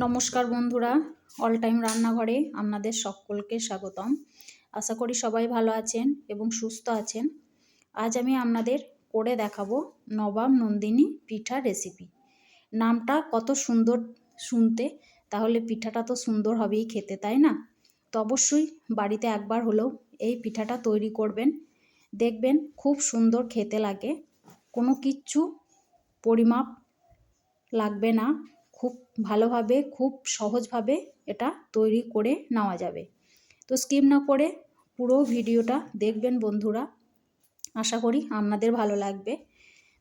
নমস্কার বন্ধুরা all time রান্নাঘরে আপনাদের সকলকে স্বাগতম। আশা করি সবাই ভালো আছেন এবং সুস্থ আছেন। আজ আমি আপনাদের করে দেখাবো নবাব নন্দিনী পিঠা রেসিপি নামটা কত সুন্দর শুনতে, তাহলে পিঠাটা তো সুন্দর হবেই খেতে, তাই না? তো অবশ্যই বাড়িতে একবার হলেও এই পিঠাটা তৈরি করবেন। দেখবেন খুব সুন্দর খেতে লাগে, কোনো কিচ্ছু পরিমাপ লাগবে না। খুব ভালোভাবে, খুব সহজভাবে এটা তৈরি করে নেওয়া যাবে। তো স্কিপ না করে পুরো ভিডিওটা দেখবেন বন্ধুরা। আশা করি আপনাদের ভালো লাগবে।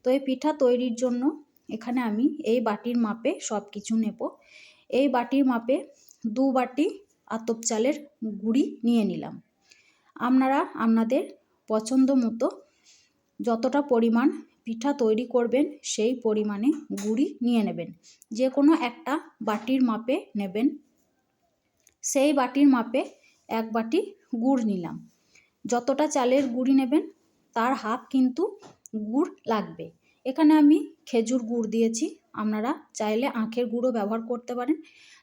তো এই পিঠা তৈরির জন্য এখানে আমি এই বাটির মাপে সব কিছু নেব। এই বাটির মাপে দু বাটি আতপ চালের গুঁড়ি নিয়ে নিলাম। আপনারা আপনাদের পছন্দ মতো যতটা পরিমাণ পিঠা তৈরি করবেন, সেই পরিমাণে গুড়ি নিয়ে নেবেন। যে কোনো একটা বাটির মাপে নেবেন। সেই বাটির মাপে এক বাটি গুড় নিলাম। যতটা চালের গুড়ি নেবেন, তার হাফ কিন্তু গুড় লাগবে। এখানে আমি খেজুর গুড় দিয়েছি, আপনারা চাইলে আখের গুঁড়ো ব্যবহার করতে পারেন।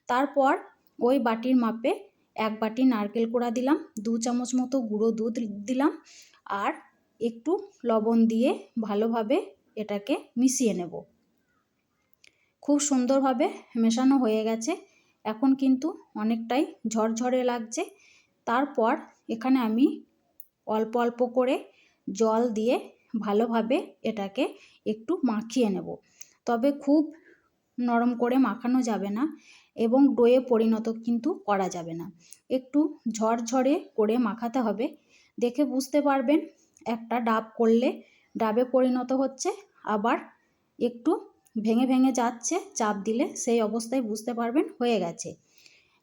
তারপর ওই বাটির মাপে এক বাটি নারকেল কোড়া দিলাম, দু চামচ মতো গুঁড়ো দুধ দিলাম, আর একটু লবণ দিয়ে ভালোভাবে এটাকে মিশিয়ে নেব। খুব সুন্দরভাবে মেশানো হয়ে গেছে। এখন কিন্তু অনেকটাই ঝরঝরে লাগছে। তারপর এখানে আমি অল্প অল্প করে জল দিয়ে ভালোভাবে এটাকে একটু মাখিয়ে নেব। তবে খুব নরম করে মাখানো যাবে না এবং ডোয়ে পরিণত কিন্তু করা যাবে না। একটু ঝরঝরে করে মাখাতে হবে। দেখে বুঝতে পারবেন একটা ডাব করলে ডাবে পরিণত হচ্ছে, আবার একটু ভেঙে ভেঙে যাচ্ছে, চাপ দিলে সেই অবস্থায় বুঝতে পারবেন হয়ে গেছে।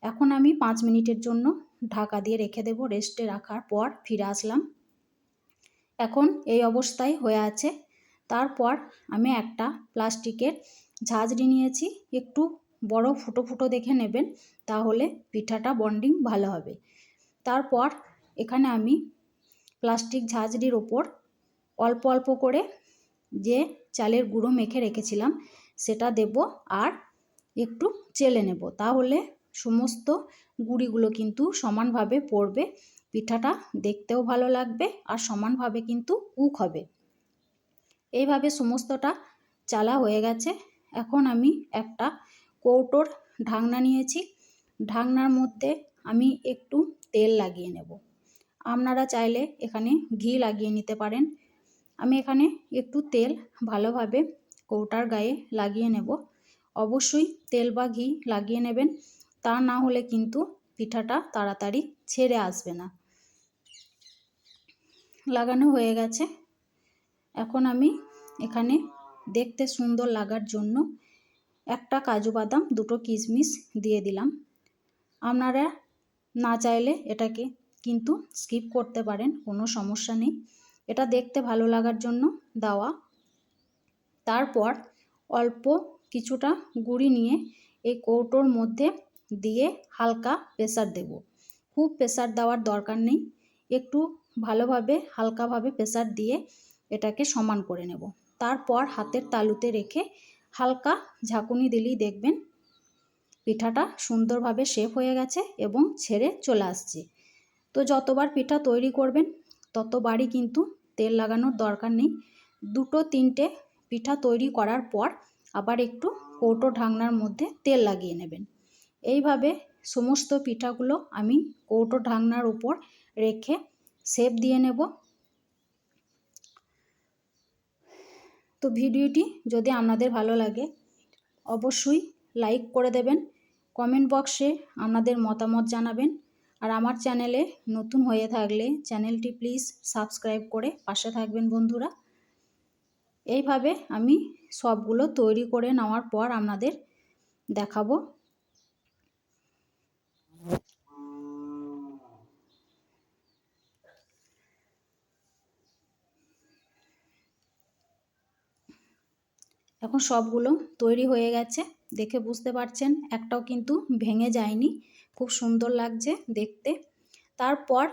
এখন আমি পাঁচ মিনিটের জন্য ঢাকা দিয়ে রেখে দেব রেস্টে রাখার পর ফিরে আসলাম। এখন এই অবস্থায় হয়ে আছে। তারপর আমি একটা প্লাস্টিকের ঝাঁঝরি নিয়েছি, একটু বড় ফুটো ফুটো দেখে নেবেন, তাহলে পিঠাটা বন্ডিং ভালো হবে। তারপর এখানে আমি প্লাস্টিক ঝাঁঝরির ওপর অল্প অল্প করে যে চালের গুঁড়ো মেখে রেখেছিলাম, সেটা দেব আর একটু চেলে নেব। তাহলে সমস্ত গুঁড়িগুলো কিন্তু সমানভাবে পড়বে, পিঠাটা দেখতেও ভালো লাগবে আর সমানভাবে কিন্তু কুক হবে। এইভাবে সমস্তটা চালা হয়ে গেছে। এখন আমি একটা কৌটোর ঢাকনা নিয়েছি। ঢাকনার মধ্যে আমি একটু তেল লাগিয়ে নেব। আপনারা চাইলে এখানে ঘি লাগিয়ে নিতে পারেন। আমি এখানে একটু তেল ভালোভাবে কৌটার গায়ে লাগিয়ে নেব। অবশ্যই তেল বা ঘি লাগিয়ে নেবেন, তা না হলে কিন্তু পিঠাটা তাড়াতাড়ি ছেড়ে আসবে না। লাগানো হয়ে গেছে। এখন আমি এখানে দেখতে সুন্দর লাগার জন্য একটা কাজু বাদাম, দুটো কিশমিশ দিয়ে দিলাম। আপনারা না চাইলে এটাকে কিন্তু স্কিপ করতে পারেন, কোনো সমস্যা নেই। এটা দেখতে ভালো লাগার জন্য দেওয়া। তারপর অল্প কিছুটা গুঁড়ি নিয়ে এই কৌটোর মধ্যে দিয়ে হালকা প্রেসার দেব। খুব প্রেসার দেওয়ার দরকার নেই। একটু ভালোভাবে, হালকাভাবে প্রেসার দিয়ে এটাকে সমান করে নেব। তারপর হাতের তালুতে রেখে হালকা ঝাঁকুনি দিলেই দেখবেন পিঠাটা সুন্দরভাবে শেপ হয়ে গেছে এবং ছেড়ে চলে আসছে। তো যতবার পিঠা তৈরি করবেন, ততবারই কিন্তু তেল লাগানোর দরকার নেই। দুটো তিনটে পিঠা তৈরি করার পর আবার একটু কৌটো ঢাকনার মধ্যে তেল লাগিয়ে নেবেন। এইভাবে সমস্ত পিঠাগুলো আমি কৌটো ঢাকনার উপর রেখে শেপ দিয়ে নেব। তো ভিডিওটি যদি আপনাদের ভালো লাগে, অবশ্যই লাইক করে দেবেন। কমেন্ট বক্সে আপনাদের মতামত জানাবেন। আর আমার চ্যানেলে নতুন হয়ে থাকলে চ্যানেলটি প্লিজ সাবস্ক্রাইব করে পাশে থাকবেন বন্ধুরা। এইভাবে আমি সবগুলো তৈরি করে নেওয়ার পর আপনাদের দেখাবো। এখন সবগুলো তৈরি হয়ে গেছে। দেখে বুঝতে পারছেন, একটাও কিন্তু ভেঙে যায়নি। খুব সুন্দর লাগছে দেখতে। তারপর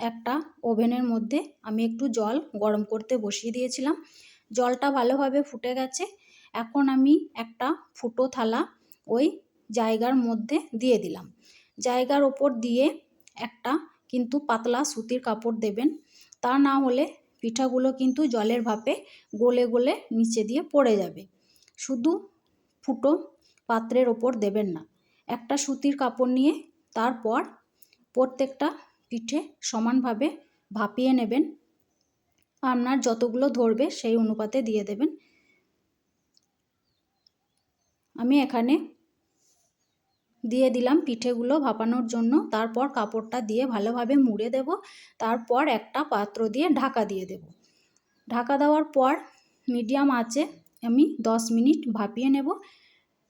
একটা ওভেনের মধ্যে আমি একটু জল গরম করতে বসিয়ে দিয়েছিলাম। জলটা ভালোভাবে ফুটে গেছে। এখন আমি একটা ফুটো থালা ওই জায়গার মধ্যে দিয়ে দিলাম। জায়গার ওপর দিয়ে একটা কিন্তু পাতলা সুতির কাপড় দেবেন। তা না হলে পিঠাগুলো কিন্তু জলের ভাপে গলে গলে নিচে দিয়ে পড়ে যাবে। শুধু ফুটো পাত্রের ওপর দেবেন না। একটা সুতির কাপড় নিয়ে তারপর প্রত্যেকটা পিঠে সমানভাবে ভাপিয়ে নেবেন। আপনার যতগুলো ধরবে সেই অনুপাতে দিয়ে দেবেন। আমি এখানে দিয়ে দিলাম পিঠেগুলো ভাপানোর জন্য। তারপর কাপড়টা দিয়ে ভালোভাবে মুড়ে দেব। তারপর একটা পাত্র দিয়ে ঢাকা দিয়ে দেব। ঢাকা দেওয়ার পর মিডিয়াম আঁচে আমি দশ মিনিট ভাপিয়ে নেব।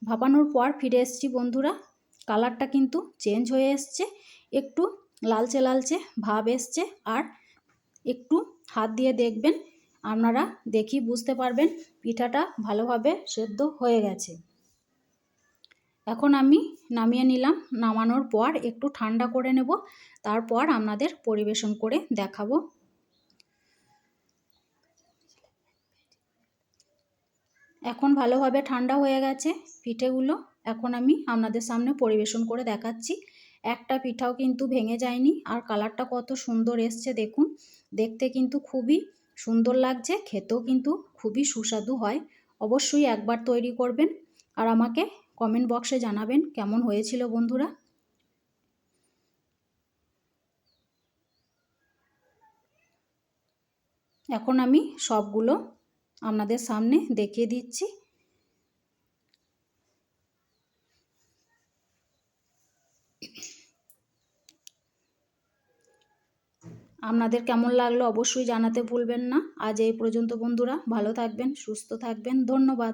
ভাপানোর পর ফিরে এসেছি বন্ধুরা। কালারটা কিন্তু চেঞ্জ হয়ে এসছে। একটু লালচে লালচে ভাব এসছে আর একটু হাত দিয়ে দেখবেন, আপনারা দেখি বুঝতে পারবেন পিঠাটা ভালোভাবে সেদ্ধ হয়ে গেছে। এখন আমি নামিয়ে নিলাম। নামানোর পর একটু ঠান্ডা করে নেব। তারপর আপনাদের পরিবেশন করে দেখাবো। এখন ভালোভাবে ঠান্ডা হয়ে গেছে পিঠেগুলো। এখন আমি আপনাদের সামনে পরিবেশন করে দেখাচ্ছি। একটা পিঠাও কিন্তু ভেঙে যায়নি আর কালারটা কত সুন্দর এসছে দেখুন। দেখতে কিন্তু খুবই সুন্দর লাগছে, খেতেও কিন্তু খুবই সুস্বাদু হয়। অবশ্যই একবার তৈরি করবেন আর আমাকে কমেন্ট বক্সে জানাবেন কেমন হয়েছিল বন্ধুরা। এখন আমি সবগুলো আপনাদের সামনে দেখিয়ে দিচ্ছি। আপনাদের কেমন লাগল অবশ্যই জানাতে ভুলবেন না। আজ এই পর্যন্ত বন্ধুরা, ভালো থাকবেন, সুস্থ থাকবেন, ধন্যবাদ।